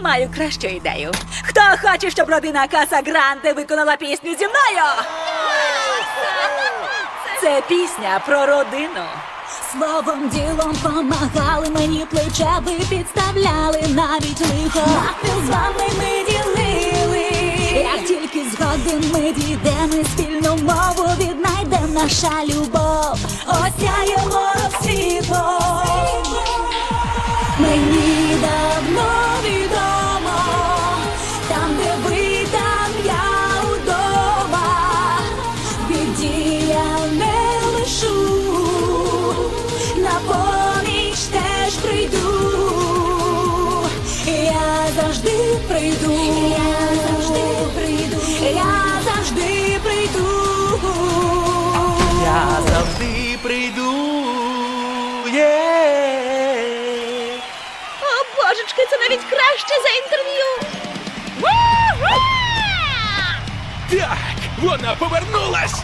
Маю кращу ідею. Хто хоче, щоб родина Каса Гранде виконала пісню зі мною? Це пісня про родину. Словом ділом помагали мені плече, ви підставляли навіть лихо. Навпіл з вами ми ділили. Як тільки згоден ми дійдемо спільну мову, віднайдем наша любов. Осяємо. Прийду, я завжди прийду, я завжди прийду. Я завжди прийду. Є. О, божечки, це навіть краще за інтерв'ю. Так, вона повернулась.